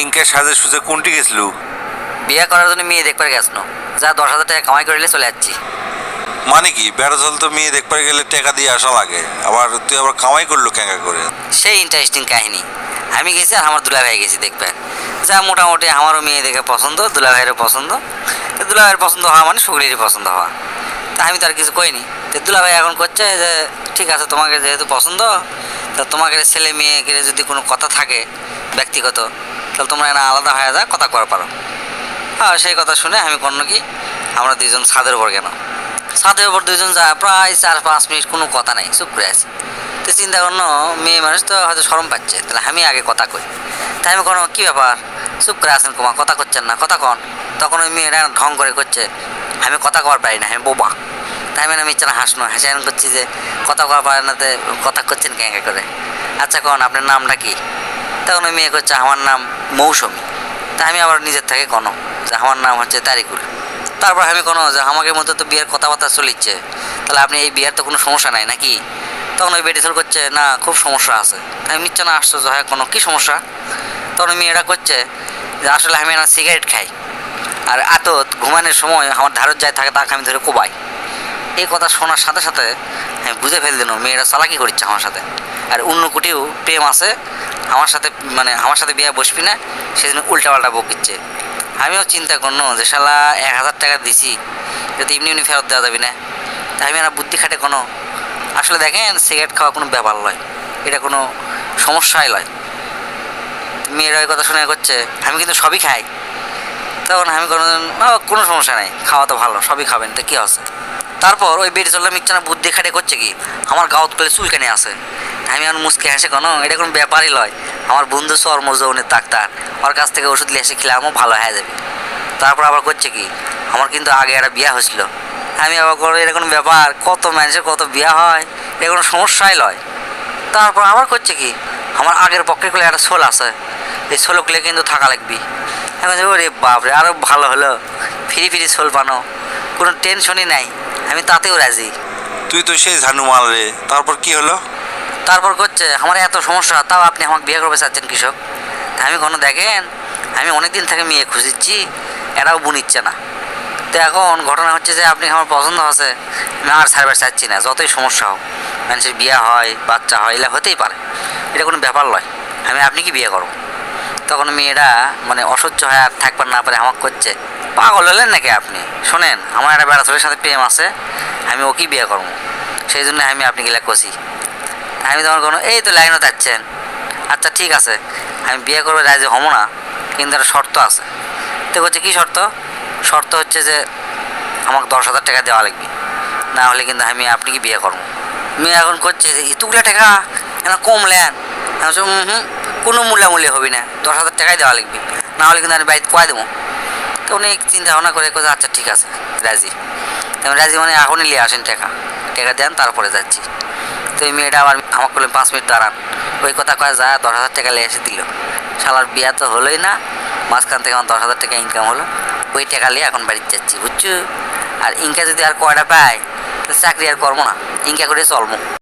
ইনকে সাজে সুজে কোনটি গেছিল? বিয়ে করার জন্য মেয়ে দেখবার গেছিল যা দশ হাজার টাকা কামাই করে নিলে চলে যাচ্ছি। মানে কি? বেড়া জল তো মেয়ে দেখতে গেলে টাকা দিয়ে আসা লাগে। আবার তুই আবার কামাই করল ক্যাঙ্কা করে? সেই ইন্টারেস্টিং কাহিনী। আমি গেছি আর আমার দুলা ভাই গেছি দেখবেন যা মোটামুটি আমারও মেয়ে দেখে পছন্দ দুলা ভাইয়েরও পছন্দ। তো দুলাভাইয়ের পছন্দ হওয়া মানে সুগলিরই পছন্দ হওয়া। তা আমি তো আর কিছু কইনি। তো দুলা ভাই এখন করছে যে ঠিক আছে তোমাকে যেহেতু পছন্দ তা তোমাকে ছেলে মেয়েকে যদি কোনো কথা থাকে ব্যক্তিগত তাহলে তোমরা না আলাদা হয়ে যা কথা করা পারো। হ্যাঁ সেই কথা শুনে আমি কোনো কি, আমরা দুইজন ছাদের উপর গেলাম ছাদের উপর দুইজন যা, প্রায় চার পাঁচ মিনিট কোনো কথা নাই, চুপ করে আছি। তো চিন্তা করল মেয়ে মানুষ তো হয়তো সরম পাচ্ছে, তাহলে আমি আগে কথা কই। তাই আমি কোনো কী ব্যাপার? চুপ করে আছেন কুমা কথা করছেন না, কথা কন। তখন ওই মেয়েরা ঢং করে করছে, আমি কথা কবার পারি না, আমি বোবা। তাই মানে আমি ইচ্ছা না, হাসনো। হাসি করছি যে, কথা কবার পারে না কথা করছেন ক্যাঁ করে? আচ্ছা কন, আপনার নামটা কি? তখন ওই মেয়ে করছে আমার নাম মৌসুমি। তা আমি আবার নিজের থেকে কোনো যে আমার নাম হচ্ছে তারিকুল। তারপর আমি কোনো যে আমাকে মতো তো বিয়ের কথাবার্তা চলিচ্ছে, তাহলে আপনি এই বিয়ের তো কোনো সমস্যা নাই নাকি? তখন ওই বেটিসল করছে, না, খুব সমস্যা আছে। আমি নিচ্ছে না, আশ্চর্য হয় কোনো কী সমস্যা? তখন ওই মেয়েরা করছে, যে আসলে আমি না সিগারেট খাই, আর এত ঘুমানোর সময় আমার ধারত যায় থাকে, তাকে আমি ধরে কোবাই। এই কথা শোনার সাথে সাথে আমি বুঝে ফেল দিলাম মেয়েরা চালাকি করছে আমার সাথে। আর অন্য কুটিও প্রেম আছে আমার সাথে মানে আমার সাথে বিয়ে বসবি না, সেজন্য উল্টা পাল্টা বকিচ্ছে। আমিও চিন্তা করল যে শালা এক হাজার টাকা দিছি যদি এমনি এমনি ফেরত দেওয়া যাবে না। তাই আমি আর বুদ্ধি খাটে কোনো, আসলে দেখেন, সিগারেট খাওয়া কোনো ব্যাপার নয়, এটা কোনো সমস্যাই নয়। মেয়েরা ওই কথা শুনে করছে, আমি কিন্তু সবই খাই। তখন আমি কোনো কোনো সমস্যা নেই, খাওয়া তো ভালো, সবই খাবেন, তো কী আছে তারপর ওই বেড়ে চললাম ইচ্ছা বুদ্ধি খাটে করছে কি? আমার গাঁত করে চুলকানি আছে। আমি আর মুসকে হাসে কোনো, এটা কোনো ব্যাপারই লয়। আমার বন্ধু চর্মজৌনের ডাক্তার। ওর কাছ থেকে ওষুধ নিয়ে এসে খেলে ভালো হয়ে যাবে। তারপর আবার করছে কি? আমার কিন্তু আগে একটা বিয়া হয়েছিল। আমি আবার করে, এটা কোনো ব্যাপার? কত মানুষের কত বিয়া হয়? এটা কোনো সমস্যাই লয়। তারপর আবার করছে কি? আমার আগের পক্ষে গুলো একটা শোল আছে। এই সোলগুলো কিন্তু থাকা লাগবি। এখন ওরে বাপরে আরও ভালো হলো। ফ্রি ফ্রি শোল পানো কোনো টেনশনই নাই। আমি তাতেও রাজি। তুই তো সেই ঝানু মাল রে। তারপর কি হলো? তারপর করছে আমার এত সমস্যা, তাও আপনি আমাকে বিয়ে করবে চাচ্ছেন কৃষক? আমি কোনো দেখেন, আমি অনেক দিন থেকে মেয়ে খুঁজিচ্ছি, এরাও বুনিচ্ছে না। তো এখন ঘটনা হচ্ছে যে, আপনি আমার পছন্দ আছে, আমি আর সার্ভিস চাচ্ছি না, যতই সমস্যা হোক, মানুষের বিয়ে হয়, বাচ্চা হয়, এগুলো হতেই পারে। এটা কোনো ব্যাপার নয়, আমি আপনি কি বিয়ে করব? তখন মেয়েরা মানে অসহ্য হয়, আর থাকবার না পারে, আমাকে করছে। পাগল হলেন নাকি আপনি? শোনেন, আমার একটা বেড়া ছেলের সাথে প্রেম আছে, আমি ওকেই বিয়ে করব, সেই জন্য আমি আপনি গেলে কষি আমি তখন কোনো এই তো লাইনও যাচ্ছেন আচ্ছা ঠিক আছে। আমি বিয়ে করব, রাজি হব না। কিন্তু একটা শর্ত আছে। তো বলছে, কী শর্ত? শর্ত হচ্ছে যে আমাকে দশ হাজার টাকা দেওয়া লাগবে। না হলে কিন্তু আমি আপনি কি বিয়ে করব? মেয়ে এখন করছে যে এতগুলো টাকা? এখন কম লেন। হুম, কোনো মূল্যামূল্য হবে না। দশ হাজার টাকাই দেওয়া লাগবে। না হলে কিন্তু আমি বাড়িতে কয়ে দেবো। তো অনেক চিন্তা ভাবনা করে কোথাও আচ্ছা ঠিক আছে, রাজি। রাজি মানে এখনই নিয়ে আসেন টাকা। টাকা দেন, তারপরে যাচ্ছি। এই মেয়েটা আবার আমার করলে পাঁচ মিনিট দাঁড়ান। ওই কথা কয়ে যা দশ হাজার টাকা নিয়ে এসে দিল। শালার বিয়া তো হলোই না, মাঝখান থেকে আমার দশ হাজার টাকা ইনকাম হলো। ওই টাকা নিয়ে এখন বাড়িতে যাচ্ছি, বুঝছ? আর ইনকা যদি আর কয়টা পায় চাকরি আর করব না। ইনকা করে চলবো।